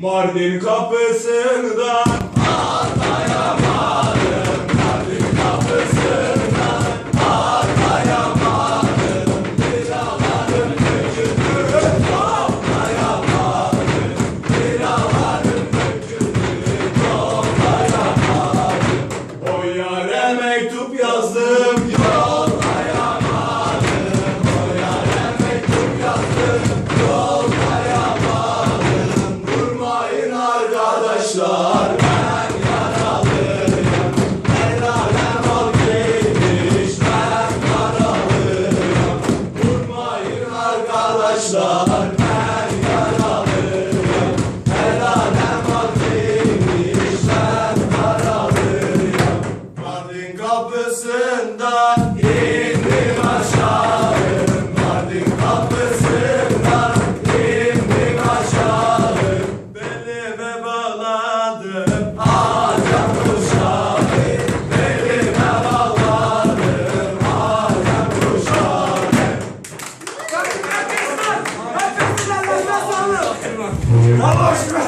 Mardin kapısından Atlayamadım Mardin kapısından Atlayamadım Biralarım döküldü Toplayamadım Biralarım döküldü Toplayamadım O yare mektup yazdım başlar kapısında Próxima!